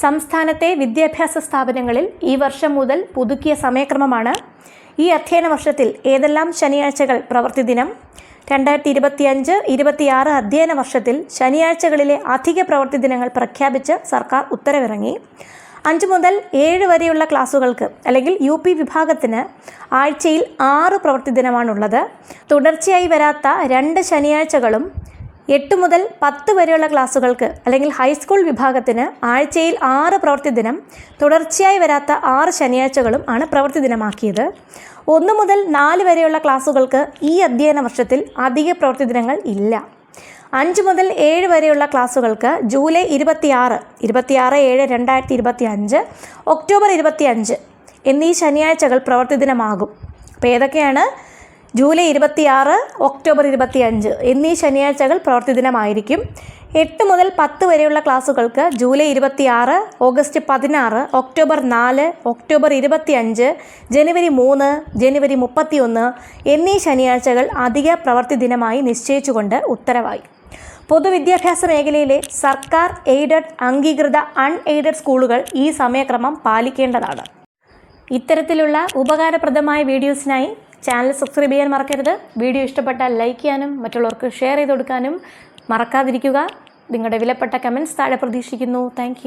സംസ്ഥാനത്തെ വിദ്യാഭ്യാസ സ്ഥാപനങ്ങളിൽ ഈ വർഷം മുതൽ പുതുക്കിയ സമയക്രമമാണ് ഈ അധ്യയന വർഷത്തിൽ ഏതെല്ലാം ശനിയാഴ്ചകൾ പ്രവൃത്തി ദിനം? രണ്ടായിരത്തി ഇരുപത്തിയഞ്ച് ഇരുപത്തിയാറ് അധ്യയന വർഷത്തിൽ ശനിയാഴ്ചകളിലെ അധിക പ്രവൃത്തി ദിനങ്ങൾ പ്രഖ്യാപിച്ച് സർക്കാർ ഉത്തരവിറങ്ങി. അഞ്ച് മുതൽ ഏഴ് വരെയുള്ള ക്ലാസ്സുകൾക്ക് അല്ലെങ്കിൽ യു പി വിഭാഗത്തിന് ആഴ്ചയിൽ ആറ് പ്രവൃത്തി ദിനമാണുള്ളത്. തുടർച്ചയായി വരാത്ത രണ്ട് ശനിയാഴ്ചകളും എട്ട് മുതൽ പത്ത് വരെയുള്ള ക്ലാസ്സുകൾക്ക് അല്ലെങ്കിൽ ഹൈസ്കൂൾ വിഭാഗത്തിന് ആഴ്ചയിൽ ആറ് പ്രവൃത്തി ദിനം തുടർച്ചയായി വരാത്ത ആറ് ശനിയാഴ്ചകളും ആണ് പ്രവൃത്തി ദിനമാക്കിയത്. ഒന്ന് മുതൽ നാല് വരെയുള്ള ക്ലാസ്സുകൾക്ക് ഈ അധ്യയന വർഷത്തിൽ അധിക പ്രവൃത്തി ദിനങ്ങൾ ഇല്ല. അഞ്ച് മുതൽ ഏഴ് വരെയുള്ള ക്ലാസ്സുകൾക്ക് ജൂലൈ ഇരുപത്തിയാറ് ഇരുപത്തിയാറ് ഏഴ് രണ്ടായിരത്തി ഇരുപത്തി അഞ്ച് ഒക്ടോബർ ഇരുപത്തി അഞ്ച് എന്നീ ശനിയാഴ്ചകൾ പ്രവൃത്തി ദിനമാകും. അപ്പോൾ ഏതൊക്കെയാണ് ജൂലൈ ഇരുപത്തിയാറ് ഒക്ടോബർ ഇരുപത്തിയഞ്ച് എന്നീ ശനിയാഴ്ചകൾ പ്രവൃത്തി ദിനമായിരിക്കും. എട്ട് മുതൽ പത്ത് വരെയുള്ള ക്ലാസ്സുകൾക്ക് ജൂലൈ ഇരുപത്തിയാറ് ഓഗസ്റ്റ് പതിനാറ് ഒക്ടോബർ നാല് ഒക്ടോബർ ഇരുപത്തിയഞ്ച് ജനുവരി മൂന്ന് ജനുവരി മുപ്പത്തിയൊന്ന് എന്നീ ശനിയാഴ്ചകൾ അധിക പ്രവൃത്തി ദിനമായി നിശ്ചയിച്ചുകൊണ്ട് ഉത്തരവായി. പൊതുവിദ്യാഭ്യാസ മേഖലയിലെ സർക്കാർ എയ്ഡഡ് അംഗീകൃത അൺ എയ്ഡഡ് സ്കൂളുകൾ ഈ സമയക്രമം പാലിക്കേണ്ടതാണ്. ഇത്തരത്തിലുള്ള ഉപകാരപ്രദമായ വീഡിയോസിനായി ചാനൽ സബ്സ്ക്രൈബ് ചെയ്യാൻ മറക്കരുത്. വീഡിയോ ഇഷ്ടപ്പെട്ടാൽ ലൈക്ക് ചെയ്യാനും മറ്റുള്ളവർക്ക് ഷെയർ ചെയ്ത് കൊടുക്കാനും മറക്കാതിരിക്കുക. നിങ്ങളുടെ വിലപ്പെട്ട കമൻസ് താഴെ പ്രതീക്ഷിക്കുന്നു. താങ്ക്